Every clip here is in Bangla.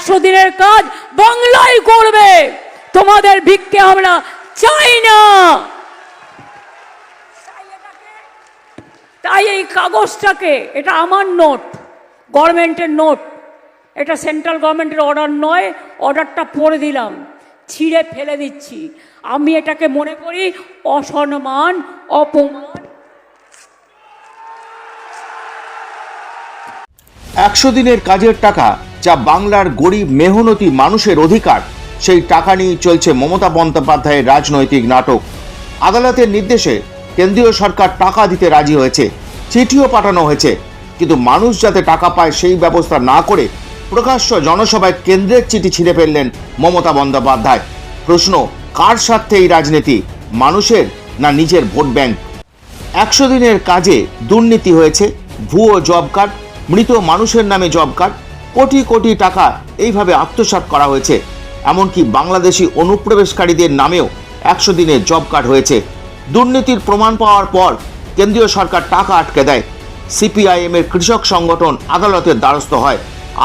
একশো দিনের কাজ বাংলায় করবে। তোমাদের ভিক্ষে আমরা চাই না। তাই এই কাগজটাকে, এটা আমার নোট, গভর্নমেন্টের নোট, এটা সেন্ট্রাল গভর্নমেন্টের অর্ডার নয়, অর্ডারটা পড়ে দিলাম, ছিঁড়ে ফেলে দিচ্ছি। আমি এটাকে মনে করি অসম্মান, অপমান। একশো দিনের কাজের টাকা যা বাংলার গরিব মেহনতি মানুষের অধিকার। সেই টাকা নিয়ে চলছে মমতা বন্দ্যোপাধ্যায়ের রাজনৈতিক নাটক। আদালতের নির্দেশে কেন্দ্রীয় সরকার টাকা দিতে রাজি হয়েছে, চিঠিও পাঠানো হয়েছে। কিন্তু মানুষ যাতে টাকা পায় সেই ব্যবস্থা না করে প্রকাশ্য জনসভায় কেন্দ্রের চিঠি ছিঁড়ে ফেললেন মমতা বন্দ্যোপাধ্যায়। প্রশ্ন, কার স্বার্থে এই রাজনীতি, মানুষের না নিজের ভোট ব্যাংক? একশো দিনের কাজে দুর্নীতি হয়েছে, ভুয়ো জব কার্ড, মৃত মানুষের নামে জব কার্ড কোটি কোটি টাকা এইভাবে আত্মসাৎ করা হয়েছে। এমনকি বাংলাদেশি অনুপ্রবেশকারীদের নামেও একশো দিনের জব কার্ড হয়েছে। দুর্নীতির প্রমাণ পাওয়ার পর কেন্দ্রীয় সরকার টাকা আটকে দেয়। সিপিআইএম এর কৃষক সংগঠন আদালতের দ্বারস্থ হয়।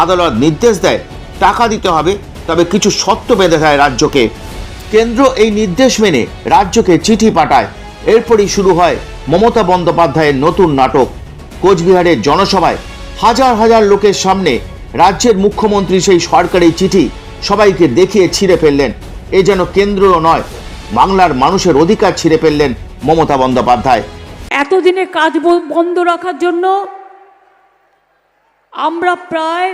আদালত নির্দেশ দেয়, টাকা দিতে হবে, তবে কিছু শর্ত বেঁধে দেয় রাজ্যকে। কেন্দ্র এই নির্দেশ মেনে রাজ্যকে চিঠি পাঠায়। এরপরই শুরু হয় মমতা বন্দ্যোপাধ্যায়ের নতুন নাটক। কোচবিহারের জনসভায় হাজার হাজার লোকের সামনে রাজ্যের মুখ্যমন্ত্রী সেই সরকারি চিঠি সবাইকে দেখিয়ে ছিঁড়ে ফেললেন। এ যেন কেন্দ্র নয়, বাংলার মানুষের অধিকার ছিঁড়ে ফেললেন মমতা বন্দ্যোপাধ্যায়। এতদিনে কাজ বন্ধ রাখার জন্য আমরা প্রায়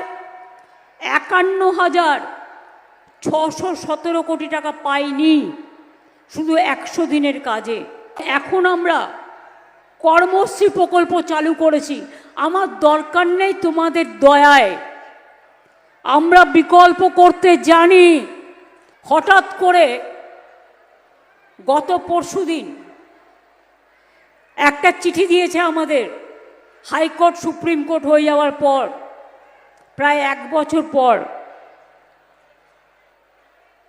একান্ন হাজার ছশো সতেরো কোটি টাকা পাইনি শুধু একশো দিনের কাজে। এখন আমরা কর্মশ্রী প্রকল্প চালু করেছি। আমার দরকার নেই তোমাদের দয়ায়। আমরা বিকল্প করতে জানি। হঠাৎ করে গত পরশুদিন একটা চিঠি দিয়েছে আমাদের, হাইকোর্ট, সুপ্রিম কোর্ট হয়ে যাওয়ার পর, প্রায় এক বছর পর।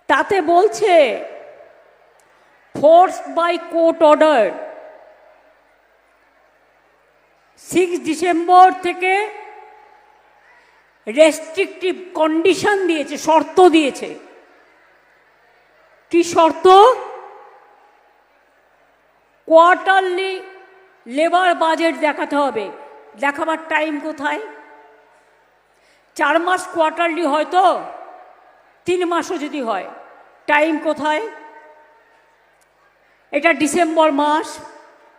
তাতে বলছে force by court order six December থেকে রেস্ট্রিকটিভ কন্ডিশন দিয়েছে, শর্ত দিয়েছে। কি শর্ত? কোয়ার্টারলি লেবার বাজেট দেখাতে হবে। দেখাবার টাইম কোথায়? চার মাস কোয়ার্টারলি হয়তো, তিন মাসও যদি হয় টাইম কোথায়? এটা ডিসেম্বর মাস,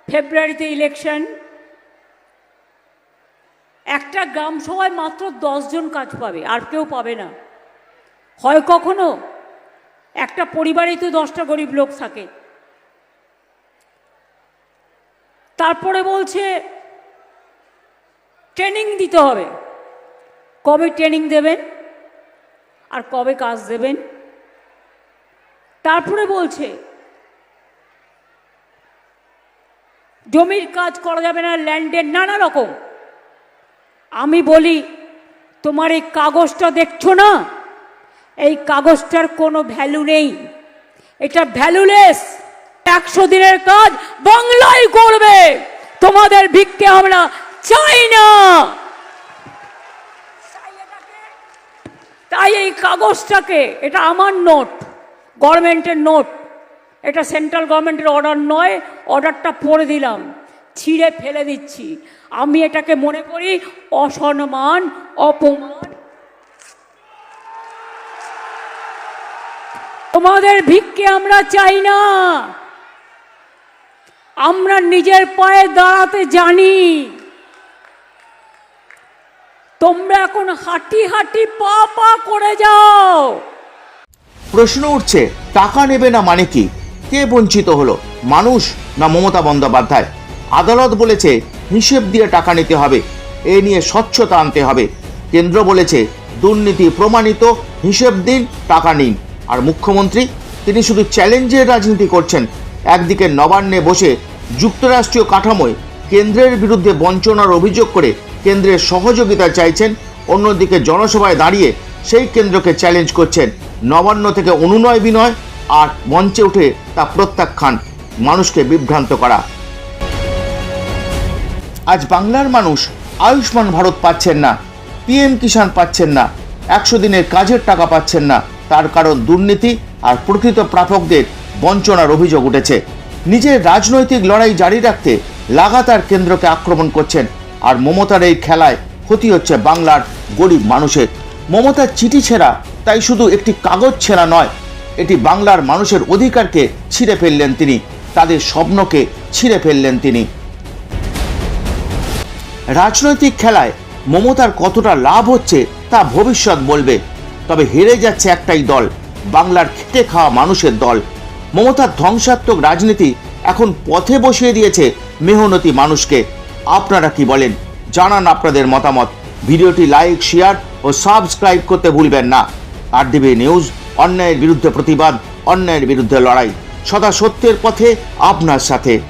ফেব্রুয়ারিতে ইলেকশন একটা গ্রাম সভায় মাত্র দশজন কাজ পাবে, আর কেউ পাবে না। হয় কখনো একটা পরিবারেই তো দশটা গরিব লোক থাকে। তারপরে বলছে, ট্রেনিং দিতে হবে। কবে ট্রেনিং দেবেন? আর কবে কাজ দেবেন? তারপরে বলছে, জমির কাজ করা যাবে না, ল্যান্ডের নানা রকম। আমি বলি, তোমার এই কাগজটা দেখছ না? এই কাগজটার কোনো ভ্যালু নেই। এটা ভ্যালুলেস। একশো দিনের কাজ বাংলায় করবে। তোমাদের ভিক্ষে আমরা চাই না। তাই এই কাগজটাকে, এটা আমার নোট, গভর্নমেন্টের নোট। এটা সেন্ট্রাল গভর্নমেন্টের অর্ডার নয়, অর্ডারটা পড়ে দিলাম। ছিঁড়ে ফেলে দিচ্ছি। আমি এটাকে মনে করি অসম্মান, অপমান। তোমাদের ভিক্ষে আমরা চাই না। আমরা নিজের পায়ে দাঁড়াতে জানি। তোমরা এখন হাঁটি হাঁটি পা পা করে যাও। প্রশ্ন উঠছে, টাকা নেবে না মানে কি? কে বঞ্চিত হলো, মানুষ না মমতা বন্দ্যোপাধ্যায়? আদালত বলেছে, হিসেব দিয়ে টাকা নিতে হবে। এ নিয়ে স্বচ্ছতা আনতে হবে। কেন্দ্র বলেছে, দুর্নীতি প্রমাণিত, হিসেব দিন, টাকা নিন। আর মুখ্যমন্ত্রী, তিনি শুধু চ্যালেঞ্জের রাজনীতি করছেন। একদিকে নবান্নে বসে যুক্তরাষ্ট্রীয় কাঠামোয় কেন্দ্রের বিরুদ্ধে বঞ্চনার অভিযোগ করে কেন্দ্রের সহযোগিতা চাইছেন, অন্যদিকে জনসভায় দাঁড়িয়ে সেই কেন্দ্রকে চ্যালেঞ্জ করছেন। নবান্ন থেকে অনুনয় বিনয়, আর মঞ্চে উঠে তা প্রত্যাখ্যান, মানুষকে বিভ্রান্ত করা। আজ বাংলার মানুষ আয়ুষ্মান ভারত পাচ্ছেন না, পিএম কিষাণ পাচ্ছেন না, একশো দিনের কাজের টাকা পাচ্ছেন না। তার কারণ দুর্নীতি আর প্রকৃত প্রাপকদের বঞ্চনার অভিযোগ উঠেছে। নিজের রাজনৈতিক লড়াই জারি রাখতে লাগাতার কেন্দ্রকে আক্রমণ করছেন আর মমতার এই খেলায় ক্ষতি হচ্ছে বাংলার গরিব মানুষের। মমতার চিঠি ছেঁড়া তাই শুধু একটি কাগজ ছেঁড়া নয়, এটি বাংলার মানুষের অধিকারকে ছিঁড়ে ফেললেন তিনি, তাদের স্বপ্নকে ছিঁড়ে ফেললেন তিনি। রাজনৈতিক খেলায় মমতার কতটা লাভ হচ্ছে তা ভবিষ্যৎ বলবে। তবে হেরে যাচ্ছে একটাই দল, বাংলার খেটে খাওয়া মানুষের দল। মমতার ধ্বংসাত্মক রাজনীতি এখন পথে বসিয়ে দিয়েছে মেহনতি মানুষকে। আপনারা কি বলেন? জানান আপনাদের মতামত। ভিডিওটি লাইক, শেয়ার ও সাবস্ক্রাইব করতে ভুলবেন না। আর ডিবি নিউজ, অন্যায়ের বিরুদ্ধে প্রতিবাদ, অন্যায়ের বিরুদ্ধে লড়াই। সদা সত্যের পথে আপনার সাথে।